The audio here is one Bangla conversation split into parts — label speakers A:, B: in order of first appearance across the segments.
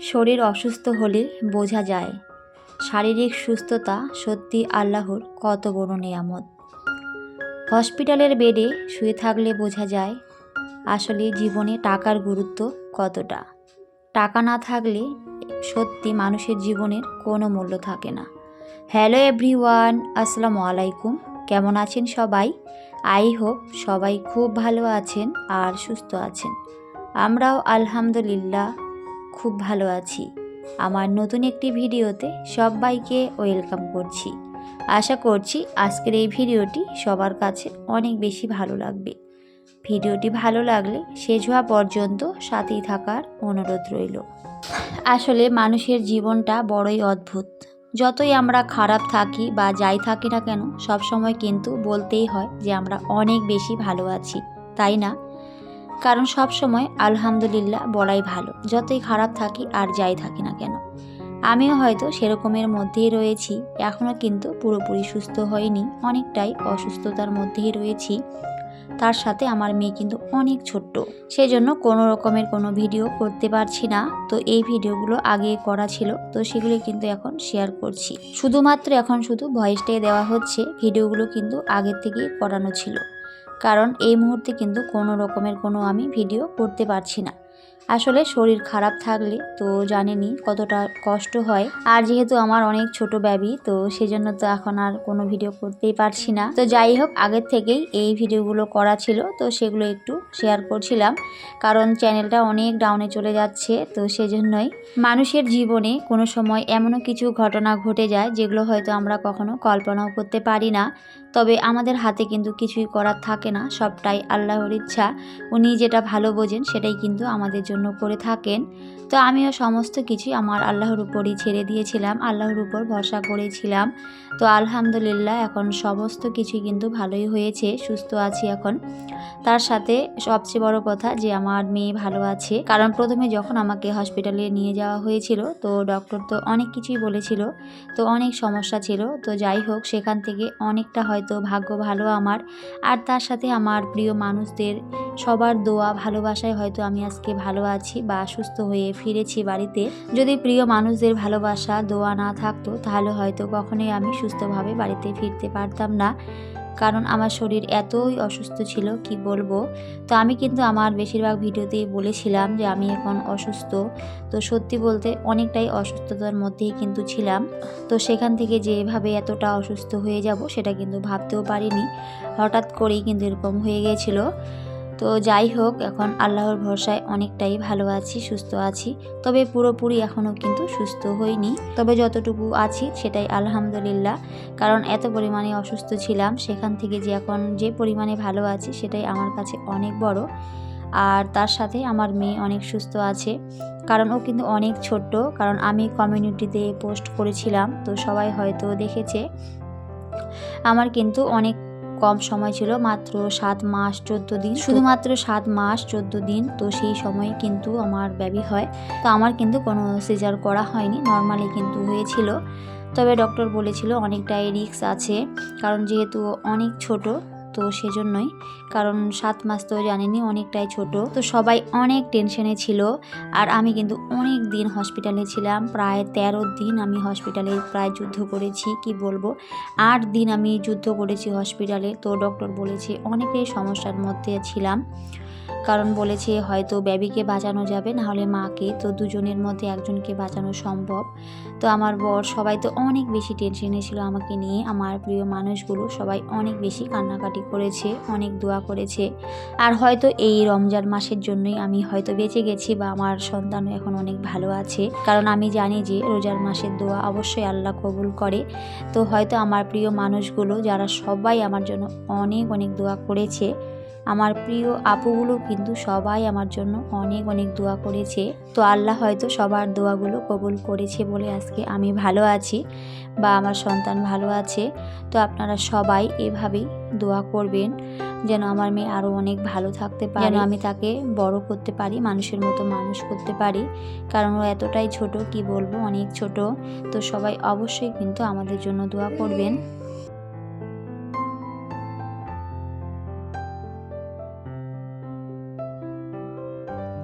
A: শরীর অসুস্থ হলে বোঝা যায়। শারীরিক সুস্থতা সত্যি আল্লাহর কত বড় নেয়ামত। হসপিটালের বেডে শুয়ে থাকলে বোঝা যায় আসলে জীবনে টাকার গুরুত্ব কতটা। টাকা না থাকলে সত্যি মানুষের জীবনের কোনো মূল্য থাকে না। হ্যালো এভরিওয়ান, আসসালামু আলাইকুম। কেমন আছেন সবাই? আই হোপ সবাই খুব ভালো আছেন আর সুস্থ আছেন। আমরাও আলহামদুলিল্লাহ খুব ভালো আছি। আমার নতুন একটি ভিডিওতে সবাইকে ওয়েলকাম করছি। আশা করছি আজকের এই ভিডিওটি সবার কাছে অনেক বেশি ভালো লাগবে। ভিডিওটি ভালো লাগলে শেষ হওয়া পর্যন্ত সাথেই থাকার অনুরোধ রইল। আসলে মানুষের জীবনটা বড়ই অদ্ভুত। যতই আমরা খারাপ থাকি বা যাই থাকি না কেন সব সময় কিন্তু বলতেই হয় যে আমরা অনেক বেশি ভালো আছি, তাই না? কারণ সব সময় আলহামদুলিল্লাহ বলাই ভালো। যতই খারাপ থাকি আর যাই থাকি না কেন। আমিও হয়তো সেরকমের মধ্যেই রয়েছি এখনও কিন্তু পুরোপুরি সুস্থ হয়নি, অনেকটাই অসুস্থতার মধ্যেই রয়েছি। তার সাথে আমার মেয়ে কিন্তু অনেক ছোট্ট। সেজন্য কোনো রকমের কোনো ভিডিও করতে পারছি না। তো এই ভিডিওগুলো আগে করা ছিল, তো সেগুলি কিন্তু এখন শেয়ার করছি। শুধুমাত্র এখন শুধু ভয়েসটাই দেওয়া হচ্ছে, ভিডিওগুলো কিন্তু আগের থেকেই করানো ছিল। কারণ এই মুহূর্তে কিন্তু কোনো রকমের কোনো আমি ভিডিও করতে পারছি না। আসলে শরীর খারাপ থাকলে তো জানেনি কতটা কষ্ট হয়। আর যেহেতু আমার অনেক ছোট ব্যাবি তো সেজন্য তো এখন আর কোনো ভিডিও করতেই পারছি না। তো যাই হোক, আগের থেকেই এই ভিডিওগুলো করা ছিল, তো সেগুলো একটু শেয়ার করছিলাম। কারণ চ্যানেলটা অনেক ডাউনে চলে যাচ্ছে, তো সেজন্যই মানুষের জীবনে কোনো সময় এমনও কিছু ঘটনা ঘটে যায়, যেগুলো হয়তো আমরা কখনো কল্পনাও করতে পারি না। তবে আমাদের হাতে কিন্তু কিছুই করার থাকে না, সবটাই আল্লাহর ইচ্ছা। উনি যেটা ভালো বোঝেন, সেটাই কিন্তু আমাদের জন্য করে থাকেন। তো আমিও সমস্ত কিছুই আমার আল্লাহর উপরই ছেড়ে দিয়েছিলাম, আল্লাহর উপর ভরসা করেছিলাম। তো আলহামদুলিল্লাহ, এখন সমস্ত কিছুই কিন্তু ভালোই হয়েছে, সুস্থ আছি এখন। তার সাথে সবচেয়ে বড় কথা যে আমার মেয়ে ভালো আছে। কারণ প্রথমে যখন আমাকে হসপিটালে নিয়ে যাওয়া হয়েছিল, তো ডক্টর তো অনেক কিছুই বলেছিল, তো অনেক সমস্যা ছিল। তো যাই হোক, সেখান থেকে অনেকটা হয়তো ভাগ্য ভালো আমার। আর তার সাথে আমার প্রিয় মানুষদের সবার দোয়া, ভালোবাসায় হয়তো আমি আজকে ভালো আছি বা সুস্থ হয়ে ফিরেছি বাড়িতে। যদি প্রিয় মানুষদের ভালোবাসা, দোয়া না থাকতো, তাহলে হয়তো কখনোই আমি সুস্থভাবে বাড়িতে ফিরতে পারতাম না। কারণ আমার শরীর এতই অসুস্থ ছিল, কি বলব? তো আমি কিন্তু আমার বেশিরভাগ ভিডিওতেই বলেছিলাম যে আমি এখন অসুস্থ। তো সত্যি বলতে অনেকটাই অসুস্থতার মধ্যেই কিন্তু ছিলাম। তো সেখান থেকে যেভাবে এতটা অসুস্থ হয়ে যাব সেটা কিন্তু ভাবতেও পারিনি। হঠাৎ করেই কিন্তু এরকম হয়ে গিয়েছিল। তো যাই হোক, এখন আল্লাহর ভরসায় অনেকটাই ভালো আছি, সুস্থ আছি। তবে পুরোপুরি এখনও কিন্তু সুস্থ হইনি। তবে যতটুকু আছি সেটাই আলহামদুলিল্লাহ। কারণ এত পরিমাণে অসুস্থ ছিলাম, সেখান থেকে যে এখন যে পরিমাণে ভালো আছি সেটাই আমার কাছে অনেক বড়। আর তার সাথে আমার মেয়ে অনেক সুস্থ আছে। কারণ ও কিন্তু অনেক ছোট্ট, কারণ আমি কমিউনিটিতে পোস্ট করেছিলাম, তো সবাই হয়তো দেখেছে। আমার কিন্তু অনেক কম সময় ছিল, মাত্র সাত মাস চোদ্দ দিন। শুধুমাত্র সাত মাস চোদ্দ দিন, তো সেই সময় কিন্তু আমার ব্যাবি হয়। তো আমার কিন্তু কোনো সিজার করা হয়নি নর্মালি কিন্তু হয়েছিল। তবে ডক্টর বলেছিল অনেকটাই রিক্স আছে, কারণ যেহেতু অনেক ছোট তো সেজন্যই, কারণ সাত মাস তো জানেনি অনেকটাই ছোট। তো সবাই অনেক টেনশনে ছিল আর আমি কিন্তু অনেক দিন হসপিটালে ছিলাম, প্রায় তেরো দিন আমি হসপিটালে প্রায় যুদ্ধ করেছি, কি বলব? আট দিন আমি যুদ্ধ করেছি হসপিটালে, তো ডক্টর বলেছে অনেকেই সমস্যার মধ্যে ছিলাম। কারণ বলেছে হয়তো বেবিকে বাঁচানো যাবে, নাহলে মাকে, তো দুজনের মধ্যে একজনকে বাঁচানো সম্ভব। তো আমার বর সবাই তো অনেক বেশি টেনশনে ছিল আমাকে নিয়ে। আমার প্রিয় মানুষগুলো সবাই অনেক বেশি কান্নাকাটি করেছে, অনেক দোয়া করেছে। আর হয়তো এই রমজান মাসের জন্যই আমি হয়তো বেঁচে গেছি বা আমার সন্তানও এখন অনেক ভালো আছে। কারণ আমি জানি যে রোজার মাসের দোয়া অবশ্যই আল্লাহ কবুল করে। তো হয়তো আমার প্রিয় মানুষগুলো, যারা সবাই আমার জন্য অনেক অনেক দোয়া করেছে আমার প্রিয় আপুগুলো কিন্তু সবাই আমার জন্য অনেক অনেক দোয়া করেছে। তো আল্লাহ হয়তো সবার দোয়াগুলো কবুল করেছে বলে আজকে আমি ভালো আছি বা আমার সন্তান ভালো আছে। তো আপনারা সবাই এভাবেই দোয়া করবেন যেন আমার মেয়ে আরও অনেক ভালো থাকতে পারে। যেন আমি তাকে বড় করতে পারি মানুষের মতো মানুষ করতে পারি। কারণ ও এতটাই ছোট কি বলব? অনেক ছোট। তো সবাই অবশ্যই কিন্তু আমাদের জন্য দোয়া করবেন।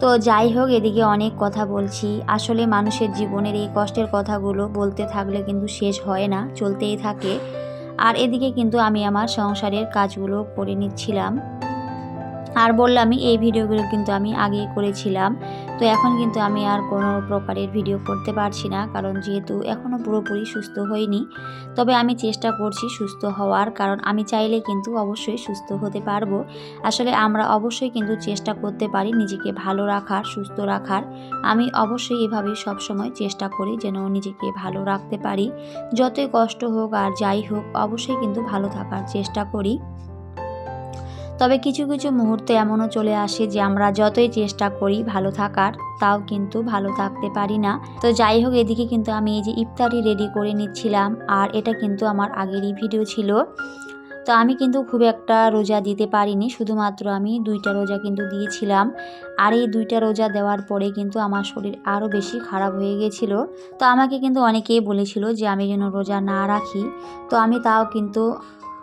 A: তো যাই হোক, এদিকে অনেক কথা বলছি। আসলে মানুষের জীবনের এই কষ্টের কথাগুলো বলতে থাকলে কিন্তু শেষ হয় না, চলতেই থাকে। আর এদিকে কিন্তু আমি আমার সংসারের কাজগুলো করে নিচ্ছিলাম। আর বললামই এই ভিডিওগুলো কিন্তু আমি আগেই করেছিলাম। তো এখন কিন্তু আমি আর কোনো প্রকারের ভিডিও করতে পারছি না, কারণ যেহেতু এখনও পুরোপুরি সুস্থ হইনি। তবে আমি চেষ্টা করছি সুস্থ হওয়ার, কারণ আমি চাইলে কিন্তু অবশ্যই সুস্থ হতে পারব। আসলে আমরা অবশ্যই কিন্তু চেষ্টা করতে পারি নিজেকে ভালো রাখার, সুস্থ রাখার। আমি অবশ্যই এভাবেই সবসময় চেষ্টা করি যেন নিজেকে ভালো রাখতে পারি। যতই কষ্ট হোক আর যাই হোক, অবশ্যই কিন্তু ভালো থাকার চেষ্টা করি। তবে কিছু কিছু মুহূর্তে এমনও চলে আসে যে আমরা যতই চেষ্টা করি ভালো থাকার, তাও কিন্তু ভালো থাকতে পারি না। তো যাই হোক, এদিকে কিন্তু আমি এই যে ইফতারি রেডি করে নিচ্ছিলাম, আর এটা কিন্তু আমার আগেরই ভিডিও ছিল। তো আমি কিন্তু খুব একটা রোজা দিতে পারিনি, শুধুমাত্র আমি দুইটা রোজা কিন্তু দিয়েছিলাম। আর এই দুইটা রোজা দেওয়ার পরে কিন্তু আমার শরীর আরও বেশি খারাপ হয়ে গেছিল। তো আমাকে কিন্তু অনেকেই বলেছিল যে আমি যেন রোজা না রাখি। তো আমি তাও কিন্তু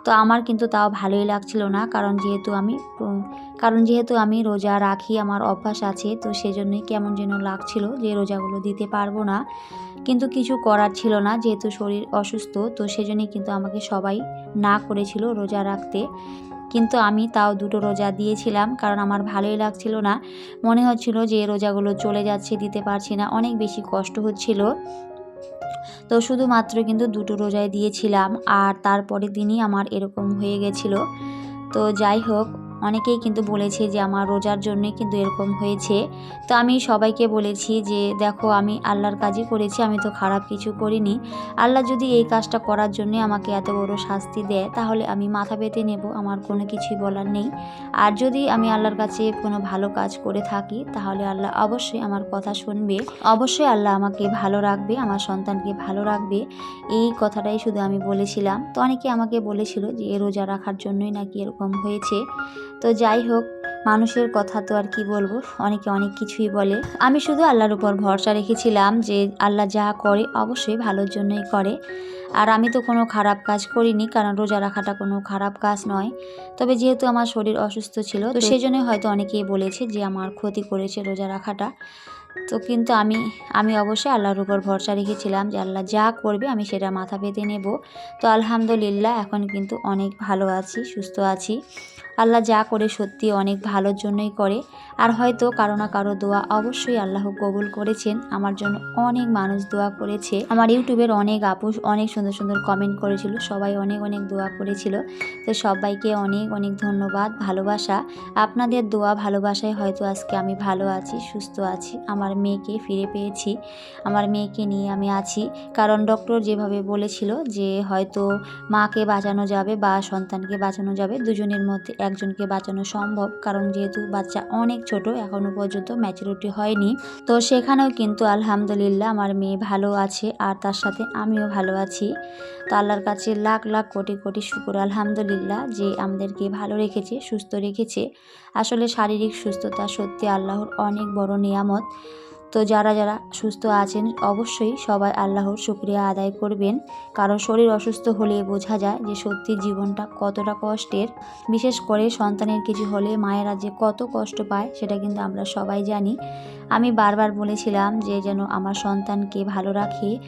A: তো আমার কিন্তু তাও ভালোই লাগছিল না, কারণ যেহেতু আমি, কারণ যেহেতু আমি রোজা রাখি, আমার অভ্যাস আছে, তো সেজন্যই কেমন যেন লাগছিল যে রোজাগুলো দিতে পারব না। কিন্তু কিছু করার ছিল না, যেহেতু শরীর অসুস্থ, তো সেজন্যই কিন্তু আমাকে সবাই না করেছিল রোজা রাখতে। কিন্তু আমি তাও দুটো রোজা দিয়েছিলাম, কারণ আমার ভালোই লাগছিল না। মনে হচ্ছিল যে রোজাগুলো চলে যাচ্ছে, দিতে পারছি না, অনেক বেশি কষ্ট হচ্ছিল। তো শুধুমাত্র কিন্তু দুটো রোজায় দিয়েছিলাম আর তারপরে দিনই আমার এরকম হয়ে গেছিল। তো যাই হোক অনেকেই কিন্তু বলেছে যে আমার রোজার জন্যই কিন্তু এরকম হয়েছে। তো আমি সবাইকে বলেছি যে, দেখো, আমি আল্লাহর কাজই করেছি, আমি তো খারাপ কিছু করিনি। আল্লাহ যদি এই কাজটা করার জন্য আমাকে এত বড় শাস্তি দেয়, তাহলে আমি মাথা পেতে নেব, আমার কোনো কিছুই বলার নেই। আর যদি আমি আল্লাহর কাছে কোনো ভালো কাজ করে থাকি, তাহলে আল্লাহ অবশ্যই আমার কথা শুনবে। অবশ্যই আল্লাহ আমাকে ভালো রাখবে, আমার সন্তানকে ভালো রাখবে। এই কথাটাই শুধু আমি বলেছিলাম। তো অনেকে আমাকে বলেছিল যে রোজা রাখার জন্যই নাকি এরকম হয়েছে? তো যাই হোক মানুষের কথা তো আর কি বলব? অনেকে অনেক কিছুই বলে। আমি শুধু আল্লাহর উপর ভরসা রেখেছিলাম যে আল্লাহ যা করে অবশ্যই ভালোর জন্যই করে। আর আমি তো কোনো খারাপ কাজ করিনি কারণ রোজা রাখাটা কোনো খারাপ কাজ নয়। তবে যেহেতু আমার শরীর অসুস্থ ছিল তো সেই জন্যই হয়তো অনেকেই বলেছে যে আমার ক্ষতি করেছে রোজা রাখাটা। তো কিন্তু আমি আমি অবশ্যই আল্লাহর উপর ভরসা রেখেছিলাম যে আল্লাহ যা করবে আমি সেটা মাথা পেতে নেব। তো আলহামদুলিল্লাহ এখন কিন্তু অনেক ভালো আছি, সুস্থ আছি। আল্লাহ যা করে সত্যি অনেক ভালোর জন্যই করে। আর হয়তো কারও না কারও দোয়া অবশ্যই আল্লাহ কবুল করেছেন। আমার জন্য অনেক মানুষ দোয়া করেছে। আমার ইউটিউবের অনেক আপুষ অনেক সুন্দর সুন্দর কমেন্ট করেছিল। সবাই অনেক অনেক দোয়া করেছিল। তো সবাইকে অনেক অনেক ধন্যবাদ, ভালোবাসা। আপনাদের দোয়া ভালোবাসায় হয়তো আজকে আমি ভালো আছি, সুস্থ আছি। আমার মেয়েকে ফিরে পেয়েছি। আমার মেয়েকে নিয়ে আমি আছি। কারণ ডক্টর যেভাবে বলেছিল যে হয়তো মাকে বাঁচানো যাবে বা সন্তানকে বাঁচানো যাবে, দুজনের মধ্যে একজনকে বাঁচানো সম্ভব। কারণ যেহেতু বাচ্চা অনেক ছোট এখনও পর্যন্ত ম্যাচুরিটি হয়নি। তো সেখানেও কিন্তু আলহামদুলিল্লাহ আমার মেয়ে ভালো আছে আর তার সাথে আমিও ভালো আছি। তো আল্লাহর কাছে লাখ লাখ কোটি কোটি শুকুর আলহামদুলিল্লাহ যে আমাদেরকে ভালো রেখেছে, সুস্থ রেখেছে। আসলে শারীরিক সুস্থতা সত্যি আল্লাহর অনেক বড় নিয়ামত। তো যারা যারা সুস্থ আছেন, অবশ্যই সবাই আল্লাহর শুক্রিয়া আদায় করবেন। কারণ শরীর অসুস্থ হলে বোঝা যায় যে সত্যি জীবনটা কতটা কষ্টের। বিশেষ করে সন্তানের কিছু হলে মায়েরা যে কত কষ্ট পায়, সেটা কিন্তু আমরা সবাই জানি। আমি বারবার বলেছিলাম যে যেন আমার সন্তানকে ভালো রাখে।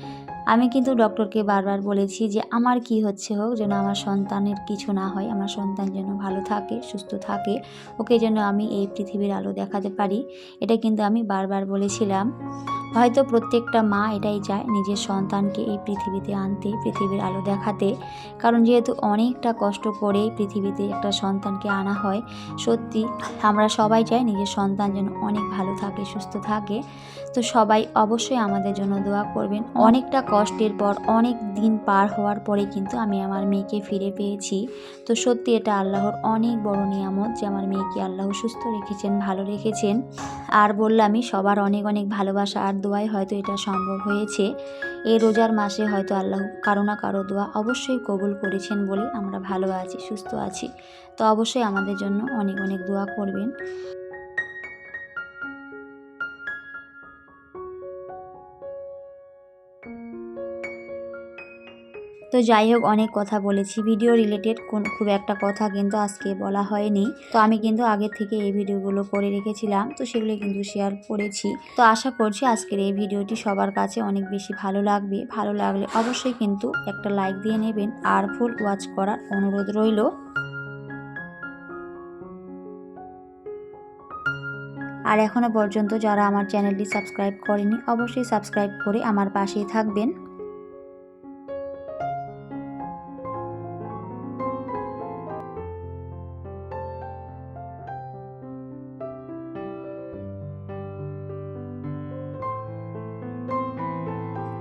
A: আমি কিন্তু ডক্টরকে বারবার বলেছি যে আমার কি হচ্ছে হোক, যেন আমার সন্তানের কিছু না হয়, আমার সন্তান যেন ভালো থাকে, সুস্থ থাকে, ওকে যেন আমি এই পৃথিবীর আলো দেখাতে পারি। এটা কিন্তু আমি বারবার বলেছিলাম। হয়তো প্রত্যেকটা মা এটাই চায় নিজের সন্তানকে এই পৃথিবীতে আনতে, পৃথিবীর আলো দেখাতে। কারণ যেহেতু অনেকটা কষ্ট করে পৃথিবীতে একটা সন্তানকে আনা হয়, সত্যি আমরা সবাই চাই নিজের সন্তান যেন অনেক ভালো থাকে, সুস্থ থাকে। তো সবাই অবশ্যই আমাদের জন্য দোয়া করবেন। অনেকটা কষ্টের পর, অনেক দিন পার হওয়ার পরে কিন্তু আমি আমার মেয়েকে ফিরে পেয়েছি। তো সত্যি এটা আল্লাহর অনেক বড় নিয়ামত যে আমার মেয়েকে আল্লাহ সুস্থ রেখেছেন, ভালো রেখেছেন। আর বললামই সবার অনেক অনেক ভালোবাসা আর দোয়াই হয়তো এটা সম্ভব হয়েছে। এই রোজার মাসে হয়তো আল্লাহ কারও না কারও দোয়া অবশ্যই কবুল করেছেন বলে আমরা ভালো আছি, সুস্থ আছি। তো অবশ্যই আমাদের জন্য অনেক অনেক দোয়া করবেন। তো যাই হোক, অনেক কথা বলেছি। ভিডিও রিলেটেড কোন, খুব একটা কথা কিন্তু আজকে বলা হয়নি। তো আমি কিন্তু আগে থেকে এই ভিডিওগুলো করে রেখেছিলাম, তো সেগুলো কিন্তু শেয়ার করেছি। তো আশা করছি আজকের এই ভিডিওটি সবার কাছে অনেক বেশি ভালো লাগবে। ভালো লাগলে অবশ্যই কিন্তু একটা লাইক দিয়ে নেবেন, আর ফুল ওয়াচ করার অনুরোধ রইল। আর এখনও পর্যন্ত যারা আমার চ্যানেলটি সাবস্ক্রাইব করেনি, অবশ্যই সাবস্ক্রাইব করে আমার পাশেই থাকবেন।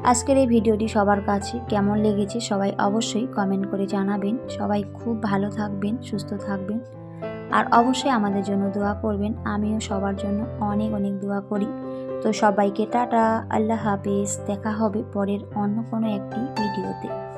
A: আজকের এই ভিডিওটি সবার কাছে কেমন লেগেছে সবাই অবশ্যই কমেন্ট করে জানাবেন। সবাই খুব ভালো থাকবেন, সুস্থ থাকবেন। আর অবশ্যই আমাদের জন্য দোয়া করবেন। আমিও সবার জন্য অনেক অনেক দোয়া করি। তো সবাইকে টাটা, আল্লাহ হাফেজ। দেখা হবে পরের অন্য কোনো একটি ভিডিওতে।